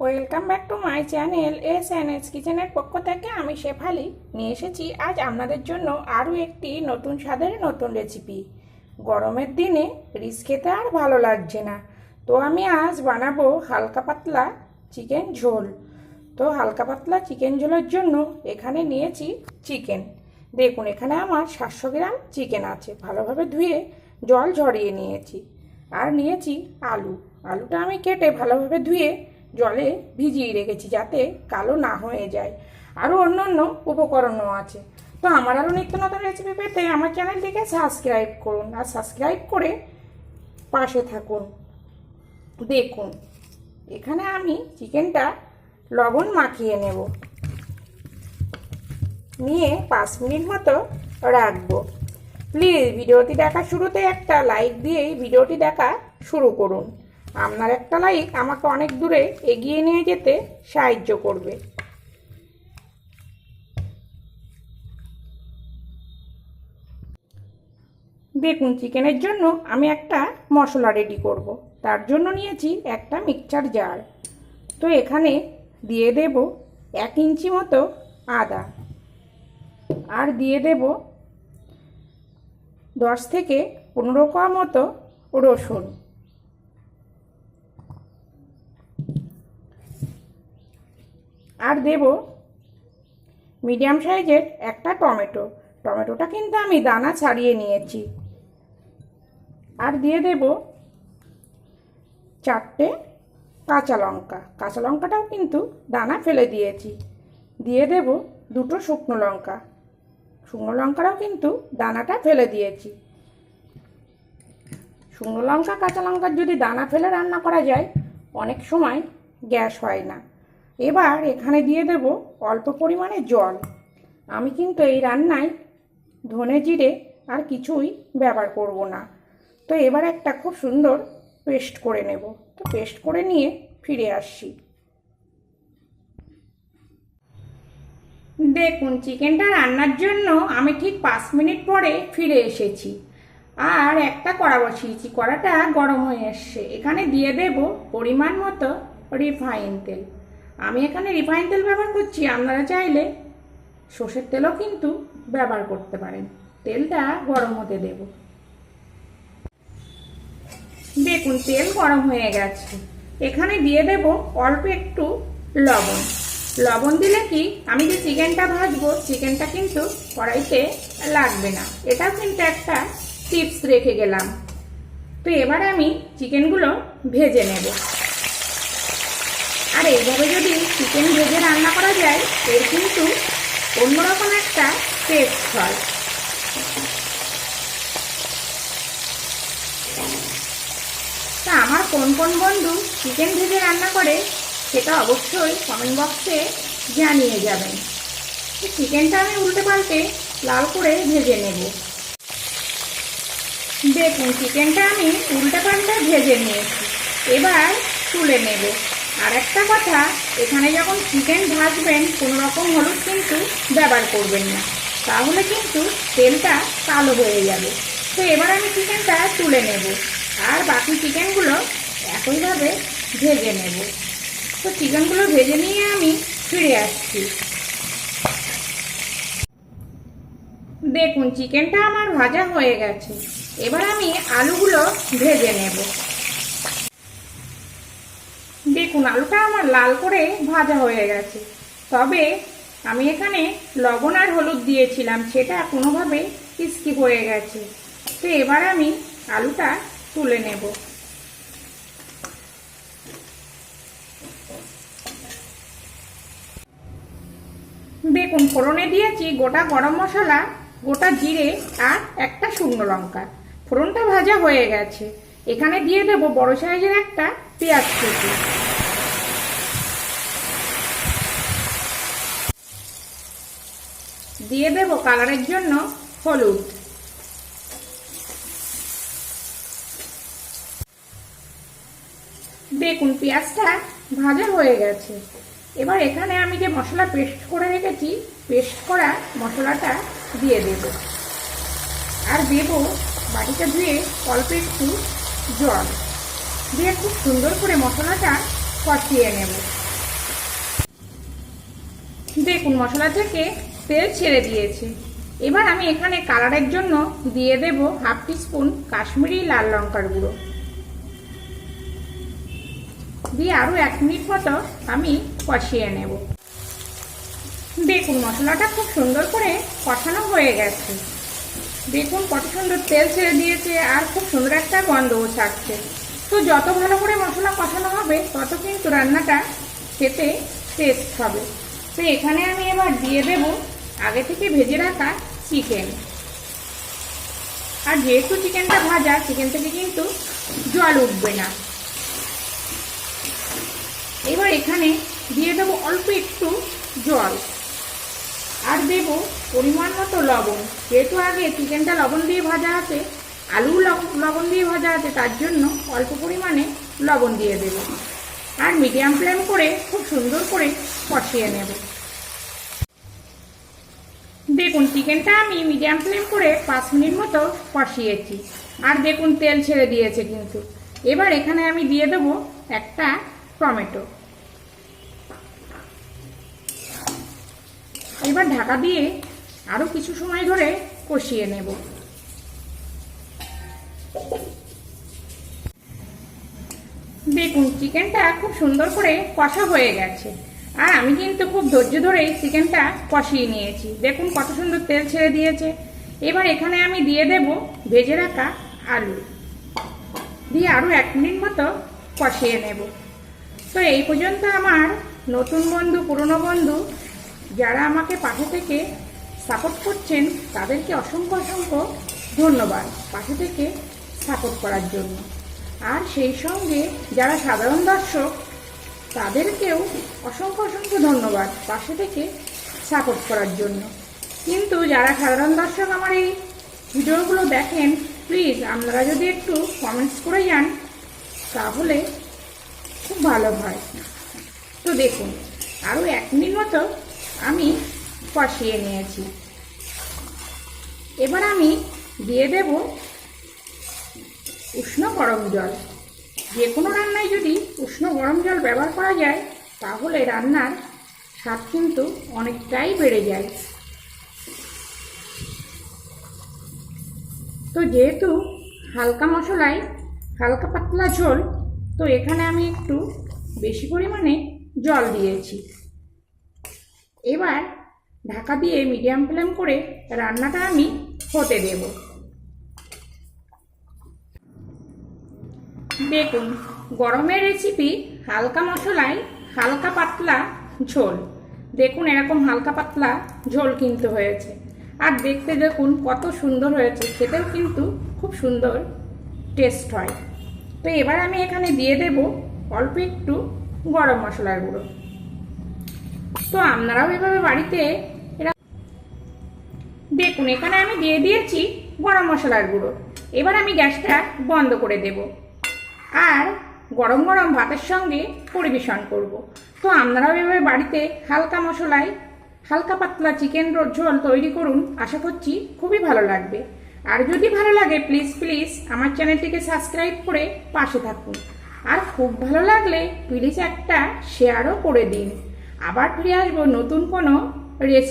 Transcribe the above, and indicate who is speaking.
Speaker 1: Welcome back to my channel S N S কিচেনের পক্ষ থেকে আমি শেফালি। নিয়ে এসেছি আজ আপনাদের জন্য আরও একটি নতুন স্বাদের নতুন রেসিপি গরমের দিনে রিস খেতে আর ভালো লাগছে না। তো আমি আজ বানাবো হালকা পাতলা চিকেন ঝোল। তো হালকা পাতলা চিকেন ঝোলের জন্য এখানে নিয়েছি চিকেন। দেখুন, এখানে আমার সাতশো গ্রাম চিকেন আছে। ভালোভাবে ধুয়ে জল ঝরিয়ে নিয়েছি। আর নিয়েছি আলু। আলুটা আমি কেটে ভালোভাবে ধুয়ে জলে ভিজিয়ে রেখেছি যাতে কালো না হয়ে যায়। আরও অন্য অন্য উপকরণও আছে। তো আমার আরও নিত্য নতুন রেসিপি পেতে আমার চ্যানেলটিকে সাবস্ক্রাইব করুন আর সাবস্ক্রাইব করে পাশে থাকুন। দেখুন, এখানে আমি চিকেনটা লবণ মাখিয়ে নেব। নিয়ে পাঁচ মিনিট মতো রাখব। প্লিজ ভিডিওটি দেখা শুরুতে একটা লাইক দিয়েই ভিডিওটি দেখা শুরু করুন। আপনার একটা লাইক আমাকে অনেক দূরে এগিয়ে নিয়ে যেতে সাহায্য করবে। দেখুন, চিকেনের জন্য আমি একটা মশলা রেডি করব। তার জন্য নিয়েছি একটা মিক্সচার জার তো এখানে দিয়ে দেব এক ইঞ্চি মতো আদা। আর দিয়ে দেব দশ থেকে পনেরো কোয়া মতো রসুন। আর দেব মিডিয়াম সাইজের একটা টমেটো। টমেটোটা কিন্তু আমি দানা ছাড়িয়ে নিয়েছি। আর দিয়ে দেব চারটে কাঁচা লঙ্কা। কাঁচা লঙ্কাটাও কিন্তু দানা ফেলে দিয়েছি। দিয়ে দেব দুটো শুকনো লঙ্কা। শুকনো লঙ্কাটাও কিন্তু দানাটা ফেলে দিয়েছি। শুকনো লঙ্কা, কাঁচা লঙ্কার যদি দানা ফেলে রান্না করা যায়, অনেক সময় গ্যাস হয় না। এবার এখানে দিয়ে দেব অল্প পরিমাণে জল। আমি কিন্তু এই রান্নায় ধনে জিরে আর কিছুই ব্যবহার করব না। তো এবার একটা খুব সুন্দর পেস্ট করে নেব। তো পেস্ট করে নিয়ে ফিরে আসছি। দেখুন, চিকেনটা রান্নার জন্য আমি ঠিক পাঁচ মিনিট পরে ফিরে এসেছি। আর একটা কড়া বসিয়েছি। কড়াটা গরম হয়ে এসছে। এখানে দিয়ে দেব পরিমাণ মতো রিফাইন তেল। আমি এখানে রিফাইন তেল ব্যবহার করছি, আপনারা চাইলে সর্ষের তেলও কিন্তু ব্যবহার করতে পারেন। তেলটা গরম হতে দেব। দেখুন, তেল গরম হয়ে গেছে। এখানে দিয়ে দেব অল্প একটু লবণ। লবণ দিলে কি, আমি যে চিকেনটা ভাজবো, চিকেনটা কিন্তু কড়াইতে লাগবে না। এটাও কিন্তু একটা টিপস রেখে গেলাম। তো এবার আমি চিকেনগুলো ভেজে নেব। আর এইভাবে যদি চিকেন ভেজে রান্না করা যায়, এর কিন্তু অন্যরকম একটা টেস্ট হয়। তা আমার কোন কোন বন্ধু চিকেন ভেজে রান্না করে, সেটা অবশ্যই কমেন্ট বক্সে জানিয়ে যাবেন। চিকেনটা আমি উল্টে পাল্টে লাল করে ভেজে নেব। দেখুন চিকেনটা আমি উল্টে পাল্টে ভেজে নিয়েছি। এবার তুলে নেব। আর একটা কথা, এখানে যখন চিকেন ভাজবেন, কোনো রকম হলুদ কিন্তু ব্যবহার করবেন না। তাহলে কিন্তু তেলটা কালো হয়ে যাবে। তো এবার আমি চিকেনটা তুলে নেব। আর বাকি চিকেনগুলো একইভাবে ভেজে নেব। তো চিকেনগুলো ভেজে নিয়ে আমি ফিরে আসছি। দেখুন চিকেনটা আমার ভাজা হয়ে গেছে। এবার আমি আলুগুলো ভেজে নেব। দেখুন, আলুটা আমার লাল করে ভাজা হয়ে গেছে। তবে আমি এখানে লবণ আর হলুদ দিয়েছিলাম, সেটা কোনোভাবে স্কিপ হয়ে গেছে। তো এবার আমি আলুটা তুলে নেব। দেখুন, ফোড়নে দিয়েছি গোটা গরম মশলা, গোটা জিরে আর একটা শুকনো লঙ্কা। ফোড়নটা ভাজা হয়ে গেছে। এখানে দিয়ে দেব বড় সাইজের একটা পেঁয়াজ কুচি। দিয়ে দেব কালারের জন্য হলুদ। দেখুন পেঁয়াজটা ভাজা হয়ে গেছে। এবার এখানে আমি যে মশলা পেস্ট করে রেখেছি, পেস্ট করা মশলাটা দিয়ে দেব। আর দেব বাটিটা ধুয়ে অল্প একটু জল। দিয়ে খুব সুন্দর করে মশলাটা কষিয়ে নেব। দেখুন, মশলা থেকে তেল ছেড়ে দিয়েছে। এবার আমি এখানে কালারের জন্য দিয়ে দেব হাফ স্পুন কাশ্মীরি লাল লঙ্কার গুঁড়ো। দিয়ে আরও এক মিনিট মতো আমি কষিয়ে নেব। দেখুন, মশলাটা খুব সুন্দর করে কষানো হয়ে গেছে। দেখুন, কত সুন্দর তেল ছেড়ে দিয়েছে আর খুব সুন্দর একটা গন্ধও ছাড়ছে। তো যত ভালো করে মশলা কষানো হবে, তত কিন্তু রান্নাটা খেতে টেস্ট হবে। তো এখানে আমি এবার দিয়ে দেব আগে থেকে ভেজে রাখা চিকেন আর যেহেতু চিকেনটা ভাজা চিকেন থেকে কিন্তু জল উঠবে না। এবার এখানে দিয়ে দেবো অল্প একটু জল। আর দেব পরিমাণ মতো লবণ। যেহেতু আগে চিকেনটা লবণ দিয়ে ভাজা আছে আলু লবণ দিয়ে ভাজা আছে, তার জন্য অল্প পরিমাণে লবণ দিয়ে দেব। আর মিডিয়াম ফ্লেম করে খুব সুন্দর করে কষিয়ে নেব। দেখুন চিকেনটা আমি মিডিয়াম ফ্লেম করে পাঁচ মিনিট মতো কষিয়েছি। আর দেখুন তেল ছেড়ে দিয়েছে কিন্তু। এবার এখানে আমি দিয়ে দেবো একটা টমেটো। এবার ঢাকা দিয়ে আরও কিছু সময় ধরে কষিয়ে নেব। দেখুন চিকেনটা খুব সুন্দর করে কষা হয়ে গেছে। আর আমি কিন্তু খুব ধৈর্য ধরে চিকেনটা কষিয়ে নিয়েছি। দেখুন কত সুন্দর তেল ছেড়ে দিয়েছে। এবার এখানে আমি দিয়ে দেব ভেজে রাখা আলু। দিয়ে আরও এক মিনিট মতো কষিয়ে নেব। তো এই পর্যন্ত আমার নতুন বন্ধু, পুরনো বন্ধু, যারা আমাকে পাশে থেকে সাপোর্ট করছেন, তাদেরকে অসংখ্য অসংখ্য ধন্যবাদ পাশে থেকে সাপোর্ট করার জন্য। আর সেই সঙ্গে যারা সাধারণ দর্শক তাদেরকেও অসংখ্য অসংখ্য ধন্যবাদ পাশে থেকে সাপোর্ট করার জন্য। কিন্তু যারা সাধারণ দর্শক আমার এই ভিডিওগুলো দেখেন প্লিজ আপনারা যদি একটু কমেন্টস করে যান, তাহলে খুব ভালো হয়। তো দেখুন, আরও এক মিনিট মতো আমি কষিয়ে নিয়েছি। এবার আমি দিয়ে দেব উষ্ণ গরম জল। যে কোনো রান্নায় যদি উষ্ণ গরম জল ব্যবহার করা যায়, তাহলে রান্নার স্বাদ কিন্তু অনেকটাই বেড়ে যায়। তো যেহেতু হালকা মশলায় হালকা পাতলা ঝোল, তো এখানে আমি একটু বেশি পরিমাণে জল দিয়েছি। এবার ঢাকা দিয়ে মিডিয়াম ফ্লেম করে রান্নাটা আমি হতে দেব। দেখুন গরমের রেসিপি হালকা মশলায় হালকা পাতলা ঝোল। দেখুন এরকম হালকা পাতলা ঝোল কিন্তু হয়েছে। আর দেখতে দেখুন কত সুন্দর হয়েছে। খেতেও কিন্তু খুব সুন্দর টেস্ট হয়। তো এবার আমি এখানে দিয়ে দেব অল্প একটু গরম মশলার গুঁড়ো। তো আপনারাও এভাবে বাড়িতে এরা দেখুন, এখানে আমি দিয়ে দিয়েছি গরম মশলার গুঁড়ো। এবার আমি গ্যাসটা বন্ধ করে দেব। আর গরম গরম ভাতের সঙ্গে পরিবেশন করব। তো আপনারাও এভাবে বাড়িতে হালকা মশলায়, হালকা পাতলা চিকেন ঝোল তৈরি করুন, আশা করছি খুবই ভালো লাগবে। আর যদি ভালো লাগে প্লিজ প্লিজ আমার চ্যানেলটিকে সাবস্ক্রাইব করে পাশে থাকুন। আর খুব ভালো লাগলে প্লিজ একটা শেয়ারও করে দিন। আবার ফিরে আসব নতুন কোনো রেসিপি